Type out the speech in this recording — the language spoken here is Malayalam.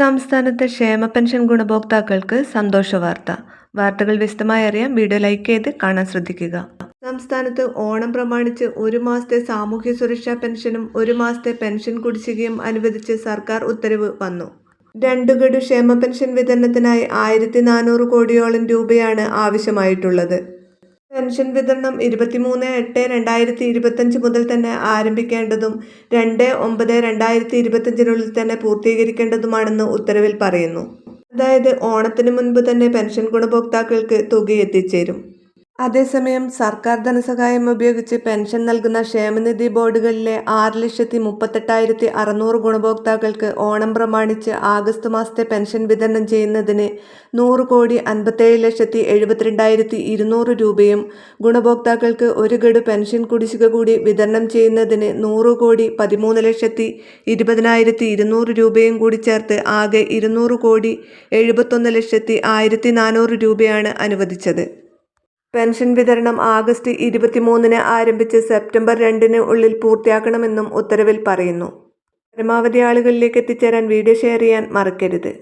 സംസ്ഥാനത്തെ ക്ഷേമ പെൻഷൻ ഗുണഭോക്താക്കൾക്ക് സന്തോഷ വാർത്ത. വാർത്തകൾ വിശദമായി അറിയാൻ വീഡിയോ ലൈക്ക് ചെയ്ത് കാണാൻ ശ്രദ്ധിക്കുക. സംസ്ഥാനത്ത് ഓണം പ്രമാണിച്ച് ഒരു മാസത്തെ സാമൂഹ്യ സുരക്ഷാ പെൻഷനും ഒരു മാസത്തെ പെൻഷൻ കുടിശ്ശികയും അനുവദിച്ച് സർക്കാർ ഉത്തരവ് വന്നു. രണ്ടു ഗഡു ക്ഷേമ പെൻഷൻ വിതരണത്തിനായി ആയിരത്തി നാനൂറ് കോടിയോളം രൂപയാണ് ആവശ്യമായിട്ടുള്ളത്. പെൻഷൻ വിതരണം ഇരുപത്തിമൂന്ന് എട്ട് രണ്ടായിരത്തി ഇരുപത്തഞ്ച് മുതൽ തന്നെ ആരംഭിക്കേണ്ടതും രണ്ട് ഒമ്പത് രണ്ടായിരത്തി ഇരുപത്തഞ്ചിനുള്ളിൽ തന്നെ പൂർത്തീകരിക്കേണ്ടതുമാണെന്ന് ഉത്തരവിൽ പറയുന്നു. അതായത് ഓണത്തിന് മുൻപ് തന്നെ പെൻഷൻ ഗുണഭോക്താക്കൾക്ക് തുക എത്തിച്ചേരും അതേസമയം സർക്കാർ ധനസഹായം ഉപയോഗിച്ച് പെൻഷൻ നൽകുന്ന ക്ഷേമനിധി ബോർഡുകളിലെ ആറ് ലക്ഷത്തി മുപ്പത്തെട്ടായിരത്തി അറുന്നൂറ് ഗുണഭോക്താക്കൾക്ക് ഓണം പ്രമാണിച്ച് ആഗസ്റ്റ് മാസത്തെ പെൻഷൻ വിതരണം ചെയ്യുന്നതിന് നൂറ് കോടി അൻപത്തേഴ് ലക്ഷത്തി എഴുപത്തിരണ്ടായിരത്തി ഇരുന്നൂറ് രൂപയും ഗുണഭോക്താക്കൾക്ക് ഒരു ഗഡു പെൻഷൻ കുടിശ്ശിക കൂടി വിതരണം ചെയ്യുന്നതിന് നൂറ് കോടി പതിമൂന്ന് ലക്ഷത്തി ഇരുപതിനായിരത്തി ഇരുന്നൂറ് രൂപയും കൂടി ചേർത്ത് ആകെ ഇരുന്നൂറ് കോടി എഴുപത്തൊന്ന് ലക്ഷത്തി ആയിരത്തി നാനൂറ് രൂപയാണ് അനുവദിച്ചത്. പെൻഷൻ വിതരണം ആഗസ്റ്റ് ഇരുപത്തിമൂന്നിന് ആരംഭിച്ച് സെപ്റ്റംബർ രണ്ടിന് ഉള്ളിൽ പൂർത്തിയാക്കണമെന്നും ഉത്തരവിൽ പറയുന്നു. പരമാവധി ആളുകളിലേക്ക് എത്തിച്ചേരാൻ വീഡിയോ ഷെയർ ചെയ്യാൻ മറക്കരുത്.